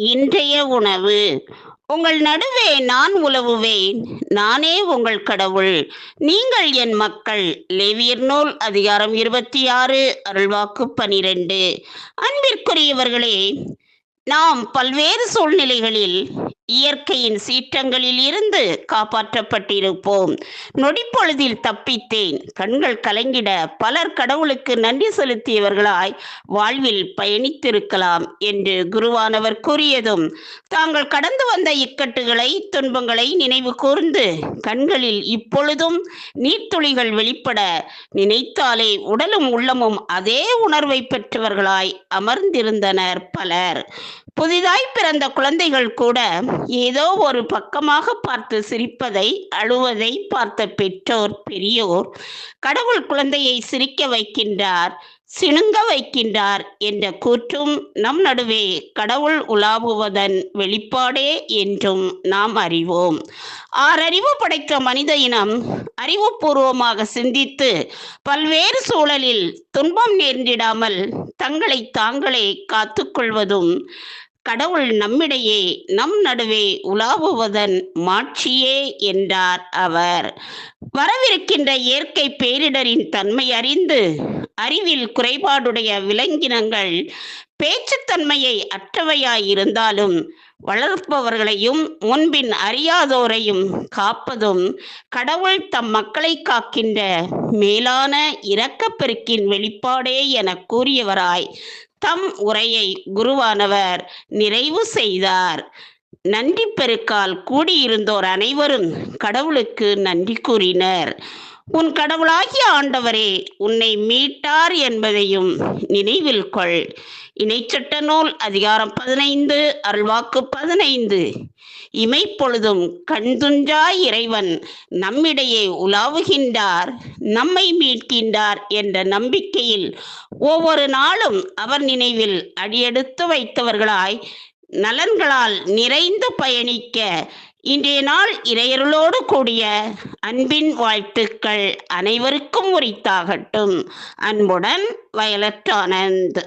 இன்றைய உணவு. உங்கள் நடுவே நான் உலவுவேன். நானே உங்கள் கடவுள். நீங்கள் என் மக்கள். லேவியர் நூல் அதிகாரம் இருபத்தி ஆறு அருள்வாக்கு பனிரெண்டு. அன்பிற்குரியவர்களே நாம் பல்வேறு சூழ்நிலைகளில் இயற்கையின் சீற்றங்களில் இருந்து காப்பாற்றப்பட்டிருப்போம். நொடிப்பொழுதில் தப்பித்தேன். கண்கள் கலங்கிட பலர் கடவுளுக்கு நன்றி செலுத்தியவர்களாய் வாழ்வில் பயணித்திருக்கலாம் என்று குருவானவர் கூறியதும் தாங்கள் கடந்து வந்த இக்கட்டுகளை துன்பங்களை நினைவு கூர்ந்து கண்களில் இப்பொழுதும் நீர்த்துளிகள் வெளிப்பட நினைத்தாலே உடலும் உள்ளமும் அதே உணர்வை பெற்றவர்களாய் அமர்ந்திருந்தனர் பலர். புதிதாய் பிறந்த குழந்தைகள் கூட ஏதோ ஒரு பக்கமாக பார்த்து சிரிப்பதை அழுவதை பார்த்த பெற்றோர் பெரியோர் கடவுள் குழந்தையை சிரிக்க வைக்கின்றார் சிணுங்க வைக்கின்றார் என்ற கூற்றும் நம் நடுவே கடவுள் உலாவுவதன் வெளிப்பாடே என்றும் நாம் அறிவோம். ஆறறிவு படைத்த மனித இனம் அறிவுபூர்வமாக சிந்தித்து பல்வேறு சூழலில் துன்பம் நேர்ந்திடாமல் தங்களை தாங்களே காத்துக்கொள்வதும் கடவுள் நம்மிடையே நம் நடுவே உலாவுவதன் மாட்சியே என்றார் அவர். வரவிருக்கின்ற இயற்கை பேரிடரின் தன்மை அறிந்து அறிவில் குறைபாடுடைய விலங்கினங்கள் பேச்சுத்தன்மையை அற்றவையாயிருந்தாலும் வளர்ப்பவர்களையும் முன்பின் அறியாதோரையும் காப்பதும் கடவுள் தம் மக்களை காக்கின்ற மேலான இரக்கப்பெருக்கின் வெளிப்பாடே என கூறியவராய் தம் உரையை குருவானவர் நிறைவு செய்தார். நன்றி பெருக்கால் கூடியிருந்தோர் அனைவரும் கடவுளுக்கு நன்றி கூறினர். உன் கடவுளாகிய ஆண்டவரே உன்னை மீட்டார் என்பதையும் நினைவில் கொள். இணைச்சட்ட நூல் அதிகாரம் பதினைந்து அருள்வாக்கு பதினைந்து. இமைப்பொழுதும் கண்துஞ்சா இறைவன் நம்மிடையே உலாவுகின்றார் நம்மை மீட்கின்றார் என்ற நம்பிக்கையில் ஒவ்வொரு நாளும் அவர் நினைவில் அடியெடுத்து வைத்தவர்களாய் நலன்களால் நிறைந்து பயணிக்க இன்றைய நாள் இறையருளோடு கூடிய அன்பின் வாழ்த்துக்கள் அனைவருக்கும் உரித்தாகட்டும். அன்புடன் வயலட் ஆனந்த்.